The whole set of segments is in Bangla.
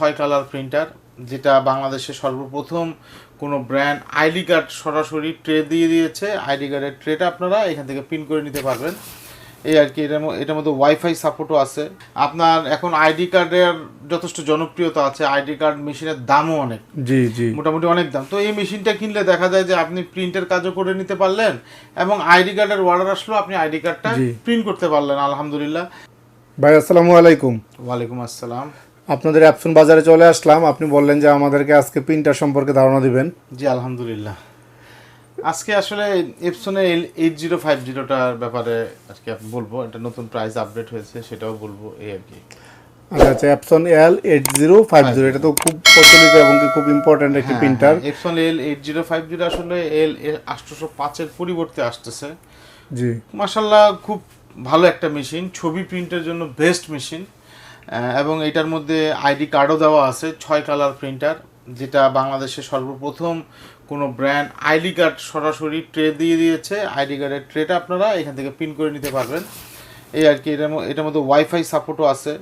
ছয় কালার প্রিন্টার যেটা বাংলাদেশে সর্বপ্রথম কোনো ব্র্যান্ড আইডি কার্ড সরাসরি ট্রে দিয়ে দিয়েছে। আইডি কার্ডের ট্রেটা আপনারা এখান থেকে প্রিন্ট করে নিতে পারবেন। এই আর কি এটার এটার মধ্যে ওয়াইফাই সাপোর্টও আছে। আপনার এখন আইডি কার্ডের যথেষ্ট জনপ্রিয়তা আছে। আইডি কার্ড মেশিনের দামও অনেক। জি জি। মোটামুটি অনেক দাম। তো এই মেশিনটা কিনলে দেখা যায় যে আপনি প্রিন্টের কাজও করে নিতে পারলেন এবং আইডি কার্ডের অর্ডার আসলো আপনি আইডি কার্ডটা প্রিন্ট করতে পারলেন। আলহামদুলিল্লাহ। ভাই আসসালামু আলাইকুম। ওয়ালাইকুম আসসালাম। আপনাদের অ্যাপসন বাজারে চলে আসলাম। আপনি বললেন যে আমাদেরকে আজকে প্রিন্টার সম্পর্কে ধারণা দিবেন। জি আলহামদুলিল্লাহ। আজকে আসলে এপসনের এইট জিরো ফাইভ জিরোটার ব্যাপারে আজকে আপনি বলব। এটা নতুন প্রাইস আপডেট হয়েছে সেটাও বলব এই আর কি। আচ্ছা আচ্ছা Epson L eight zero five zero এটা তো খুব প্রচলিত এবং কি খুব ইম্পর্ট্যান্ট একটি printer Epson L eight zero five zero আসলে এল আটশোশো পাঁচের পরিবর্তে আসতেছে। জি। মাসাল্লাহ খুব ভালো একটা মেশিন ছবি প্রিন্টের জন্য বেস্ট মেশিন এবং এটার মধ্যে আইডি কার্ডও দেওয়া আছে, ছয় কালার প্রিন্টার, যেটা বাংলাদেশে সর্বপ্রথম কোনো ব্র্যান্ড আইডি কার্ড সরাসরি ট্রে দিয়ে দিয়েছে। আইডি কার্ডের ট্রেটা আপনারা এখান থেকে প্রিন্ট করে নিতে পারবেন। এই আর কি, এটার এটার মধ্যে ওয়াইফাই সাপোর্টও আছে।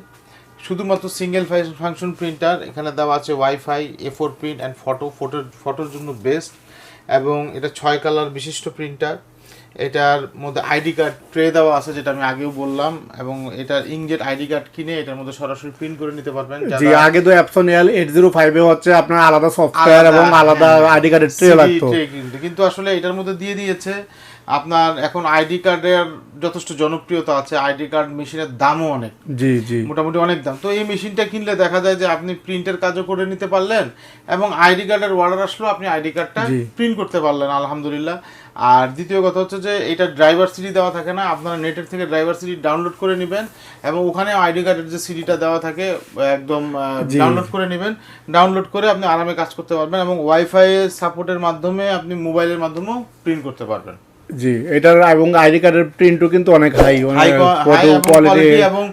শুধুমাত্র সিঙ্গেল ফাংশন প্রিন্টার এখানে দেওয়া আছে WiFi, A four print and photo, ফটোর ফটোর জন্য বেস্ট। এবং এটা ছয় কালার বিশিষ্ট প্রিন্টার এটার মধ্যে আইডি কার্ড ট্রে দেওয়া আছে যেটা আমি আগেও বললাম এবং এটার ইংজেট আইডি কার্ড কিনে এটার মধ্যে সরাসরি প্রিন্ট করে নিতে পারবেন। জি আগে তো অ্যাপসন এল এইট জিরো ফাইভে হচ্ছে আপনার আলাদা সফটওয়্যার এবং আলাদা আইডি কার্ডের ট্রে লাগতো। কিন্তু আসলে এটার মধ্যে দিয়ে দিয়েছে আপনার এখন আইডি কার্ডের যথেষ্ট জনপ্রিয়তা আছে আইডি কার্ড মেশিনের দামও অনেক। জি জি। মোটামুটি অনেক দাম। তো এই মেশিনটা কিনলে দেখা যায় যে আপনি প্রিন্টের কাজও করে নিতে পারলেন এবং আইডি কার্ডের অর্ডার আসলো আপনি আইডি কার্ডটা প্রিন্ট করতে পারলেন আলহামদুলিল্লাহ। আর দ্বিতীয় কথা হচ্ছে যে এটা ড্রাইভার সিডি দেওয়া থাকে না আপনারা নেটের থেকে ড্রাইভার সিডি ডাউনলোড করে নেবেন এবং ওখানে আইডি কার্ডের যে সিডিটা দেওয়া থাকে একদম ডাউনলোড করে নেবেন। ডাউনলোড করে আপনি আরামে কাজ করতে পারবেন এবং ওয়াইফাই সাপোর্টের মাধ্যমে আপনি মোবাইলের মাধ্যমেও প্রিন্ট করতে পারবেন। জি এটার এবং আইডি কার্ডের প্রিন্টও কিন্তু অনেক হাই হাই ফটো কোয়ালিটি এবং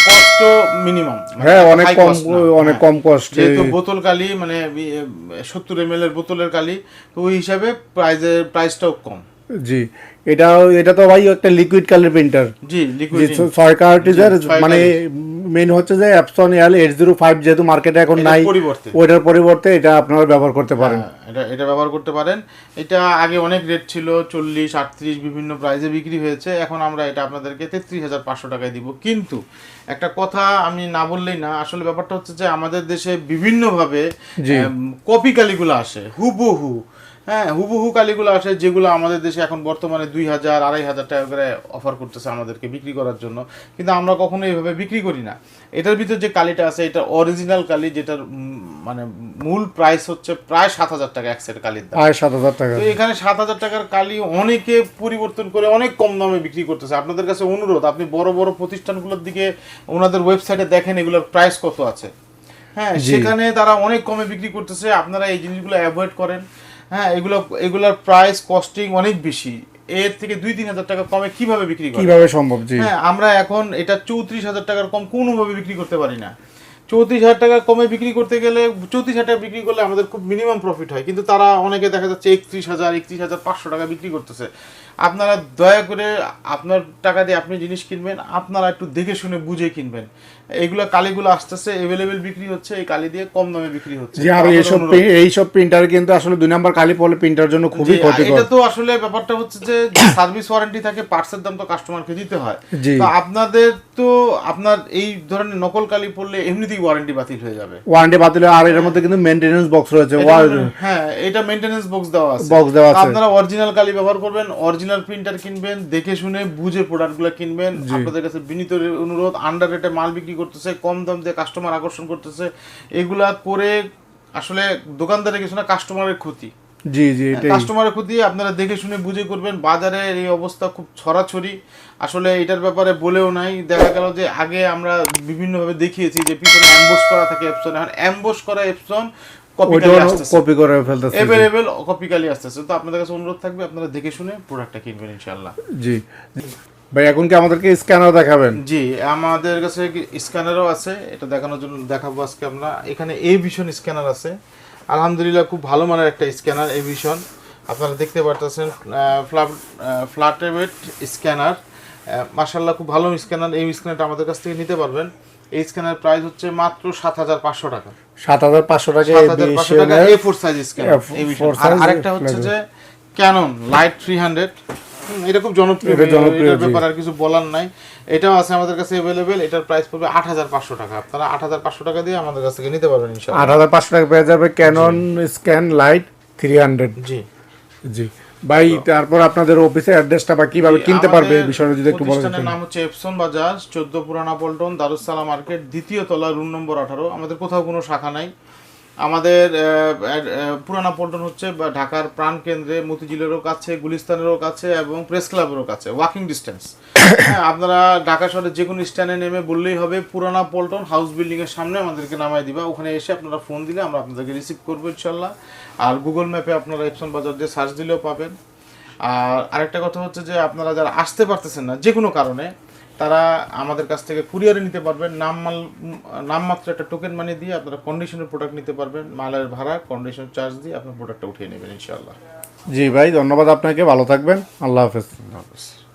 কস্ট মিনিমাম হ্যাঁ অনেক কম অনেক কম কস্ট হ্যাঁ। যেহেতু বোতল কালি মানে সত্তর এম এর বোতলের কালি তো ওই হিসাবে প্রাইজের প্রাইসটাও কম জি। এটা এটা তো ভাই একটা লিকুইড কালার প্রিন্টার জি লিকুইড ছ- ছয় কার্টিজের মানে মেন হচ্ছে যে Epson L eight zero five যেহেতু মার্কেটে এখন নাই ওইটার পরিবর্তে এটা আপনারা ব্যবহার করতে পারেন। হ্যাঁ, এটা এটা ব্যবহার করতে পারেন। এটা আগে অনেক রেট ছিল চল্লিশ আটত্রিশ বিভিন্ন প্রাইজে বিক্রি হয়েছে। এখন আমরা এটা আপনাদেরকে তেত্রিশ হাজার পাঁচশো টাকায় দিব। কিন্তু একটা কথা আমি না বললেই না আসলে ব্যাপারটা হচ্ছে যে আমাদের দেশে বিভিন্নভাবে। কপি কালিগুলো আসে। হুবহু। হ্যাঁ হুবহু কালিগুলো আসে যেগুলো আমাদের দেশে এখন বর্তমানে দুই হাজার আড়াই হাজার টাকা করে অফার করতেছে আমাদেরকে বিক্রি করার জন্য। কিন্তু আমরা কখনো এইভাবে বিক্রি করি না। এটার ভিতর যে কালিটা আছে এটা অরিজিনাল কালি যেটার মানে মূল প্রাইস হচ্ছে প্রায় সাত হাজার টাকা এক সেট কালির দাম। আয় সাত হাজার টাকা। তো এখানে সাত হাজার টাকার কালি অনেকে পরিবর্তন করে অনেক কম দামে বিক্রি করতেছে। আপনাদের কাছে অনুরোধ আপনি বড় বড় প্রতিষ্ঠানগুলোর দিকে ওনাদের ওয়েবসাইটে দেখেন এগুলোর প্রাইস কত আছে। হ্যাঁ সেখানে তারা অনেক কমে বিক্রি করতেছে। আপনারা এই জিনিসগুলো অ্যাভয়েড করেন। হ্যাঁ এগুলো এগুলোর প্রাইস কস্টিং অনেক বেশি। এর থেকে দুই তিন হাজার টাকা কমে কীভাবে বিক্রি করে? কীভাবে সম্ভব? হ্যাঁ আমরা এখন এটা চৌত্রিশ হাজার টাকার কম কোনোভাবে বিক্রি করতে পারি না। চৌত্রিশ হাজার টাকা কমে বিক্রি করতে গেলে চৌত্রিশ হাজার টাকা বিক্রি করলে আমাদের খুব মিনিমাম প্রফিট হয়। কিন্তু তারা অনেকে দেখা যাচ্ছে একত্রিশ হাজার একত্রিশ হাজার পাঁচশো টাকা বিক্রি করতেছে। আপনারা দয়া করে আপনার টাকা দিয়ে আপনি জিনিস কিনবেন আপনারা একটু দেখে শুনে বুঝে কিনবেন। এগুলো কালিগুলো আসতেছে এভেলেবেল বিক্রি হচ্ছে এই কালি দিয়ে কম দামে বিক্রি হচ্ছে। আর এইসব এইসব প্রিন্টার কিন্তু আসলে দুই নাম্বার কালি পড়লে প্রিন্টার জন্য খুবই জি, ক্ষতিকর। এটা তো আসলে ব্যাপারটা হচ্ছে যে সার্ভিস ওয়ারেন্টি থাকে পার্টসের দাম তো কাস্টমারকে দিতে হয়। তো আপনাদের তো আপনার এই ধরনের নকল কালি পড়লে এমনিতেই ওয়ারেন্টি বাতিল হয়ে যাবে। ওয়ারেন্টি বাতিল হয়, আর এর মধ্যে কিন্তু মেনটেনেন্স বক্স রয়েছে। হ্যাঁ এটা মেইনটেনেন্স বক্স দেওয়া আছে। বক্স দেওয়া আছে। আপনারা অরিজিনাল কালি ব্যবহার করবেন অরিজিনাল প্রিন্টার কিনবেন দেখে শুনে বুঝে প্রোডাক্টগুলো কিনবেন। আপনাদের কাছে বিনীত অনুরোধ আন্ডার রেটে মাল বিক্রি করতেছে কম দাম দিয়ে কাস্টমার আকর্ষণ করতেছে এগুলা করে আসলে দোকানদারের কিছু না কাস্টমারের ক্ষতি। জি জি কাস্টমারের ক্ষতি আপনারা দেখে শুনে বুঝে করবেন বাজারে এই অবস্থা খুব ছড়াছড়ি। আসলে এটার ব্যাপারে বলেও নাই দেখা গেল যে আগে আমরা বিভিন্নভাবে দেখিয়েছি যে পিছনে অ্যাম্বোস করা থাকে এপসন এখন অ্যাম্বোস করা এপসন কপি ওইটাও আসতেছে। কপি করে ফেলতেছে এভেলেবেল কপি আসতেছে। তো আপনাদের কাছে অনুরোধ থাকবে আপনারা দেখে শুনে প্রোডাক্টটা কিনবেন ইনশাআল্লাহ। জি। ভাই এখন কি আমাদেরকে স্ক্যানার দেখাবেন? জি আমাদের কাছে স্ক্যানারও আছে এটা দেখানোর জন্য দেখাবো আজকে আমরা। এখানে এ ভিশন স্ক্যানার আছে। আলহামদুলিল্লাহ খুব ভালো মানের একটা স্ক্যানার এ ভিশন আপনারা দেখতে পারতেছেন ফ্ল্যাটেবেট স্ক্যানার। মার্শাল্লাহ খুব ভালো স্ক্যানার এই স্ক্যানারটা আমাদের কাছ থেকে নিতে পারবেন। এই স্ক্যানের প্রাইস হচ্ছে মাত্র সাত হাজার পাঁচশো টাকা। সাত হাজার পাঁচশো টাকা সাত হাজার পাঁচশো টাকা A four size scanner A4 size আরেকটা হচ্ছে যে ক্যানন লাইট থ্রি হান্ড্রেড এটা খুব জনপ্রিয় জনপ্রিয়, এটার ব্যাপারে আর কিছু বলার নাই। এটাও আছে আমাদের কাছে অ্যাভেলেবেল এটার প্রাইস পড়বে আট হাজার পাঁচশো টাকা। আপনারা আট হাজার পাঁচশো টাকা দিয়ে আমাদের কাছ থেকে নিতে পারবেন ইনশাআল্লাহ। আট হাজার পাঁচশো টাকা পেয়ে যাবে Canon scan light three hundred জি। জি। ভাই তারপর আপনাদের অফিসের অ্যাড্রেসটা বা কীভাবে কিনতে পারবে এই বিষয়টা যদি একটু বলে প্রতিষ্ঠানের নাম হচ্ছে এপসন বাজার চোদ্দ পুরানা পল্টন দারুসালাম মার্কেট দ্বিতীয় তলা রুম নম্বর আঠারো। আমাদের কোথাও কোনো শাখা নাই। আমাদের পুরানা পল্টন হচ্ছে ঢাকার প্রাণ কেন্দ্রে মতিঝিলেরও কাছে, গুলিস্তানেরও কাছে, এবং প্রেস ক্লাবেরও কাছে ওয়াকিং ডিস্টেন্স হ্যাঁ আপনারা ঢাকা শহরে যে কোনো স্ট্যান্ডে নেমে বললেই হবে, পুরানা পল্টন হাউস বিল্ডিংয়ের সামনে আমাদেরকে নামাই দিবা। ওখানে এসে আপনারা ফোন দিলে আমরা আপনাদেরকে রিসিভ করব, ইনশাল্লাহ। আর গুগল ম্যাপে আপনারা এপসন বাজার দিয়ে সার্চ দিলেও পাবেন। আর আরেকটা কথা হচ্ছে যে, আপনারা যারা আসতে পারতেছেন না, যে কোনো কারণে তারা আমাদের কাছ থেকে কুরিয়ারে নিতে পারবেন। নাম মাল নামমাত্র একটা টোকেন মানি দিয়ে আপনারা কন্ডিশনের প্রোডাক্ট নিতে পারবেন। মালের ভাড়া কন্ডিশন চার্জ দিয়ে আপনার প্রোডাক্টটা উঠিয়ে নেবেন ইনশাআল্লাহ। জি ভাই ধন্যবাদ আপনাকে। ভালো থাকবেন। আল্লাহ হাফেজ। হাফেজ।